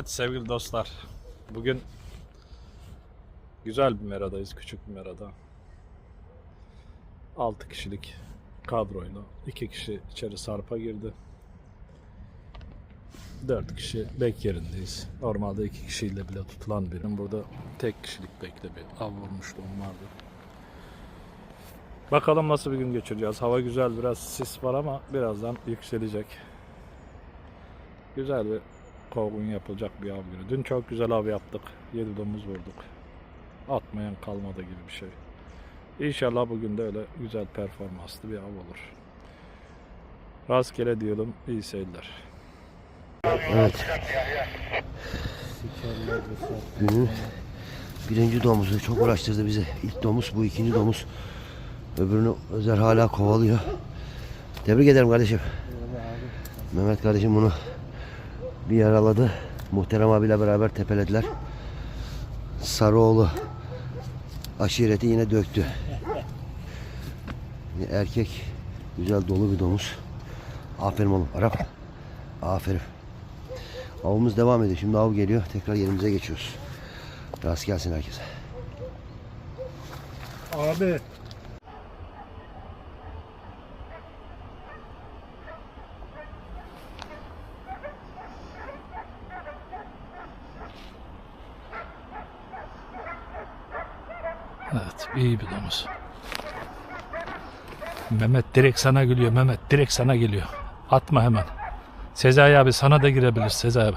Evet sevgili dostlar. Bugün güzel bir meradayız. Küçük bir merada. 6 kişilik kadroyla 2 kişi içeri sarpa girdi. 4 kişi bek yerindeyiz. Normalde 2 kişiyle bile tutulan birim. Burada tek kişilik bekle bir av vurmuşluğum vardı. Bakalım nasıl bir gün geçireceğiz. Hava güzel biraz sis var ama birazdan yükselecek. Güzel bir kovgun yapılacak bir av günü. Dün çok güzel av yaptık. 7 domuz vurduk. Atmayan kalmadı gibi bir şey. İnşallah bugün de öyle güzel performanslı bir av olur. Rastgele diyelim. iyi seyirler. Evet. Günün birinci domuzu çok uğraştırdı bizi. İlk domuz bu ikinci domuz. Öbürünü Özer hala kovalıyor. Tebrik ederim kardeşim. Mehmet kardeşim bunu bir yaraladı. Muhterem abiyle beraber tepelediler. Sarıoğlu aşireti yine döktü. Erkek güzel dolu bir domuz. Aferin oğlum Arap. Aferin. Avımız devam ediyor. Şimdi av geliyor. Tekrar yerimize geçiyoruz. Rast gelsin herkese. Abi. Evet iyi bir domuz. Mehmet direkt sana gülüyor. Mehmet direkt sana geliyor. Atma hemen. Sezai abi sana da girebilir Sezai abi.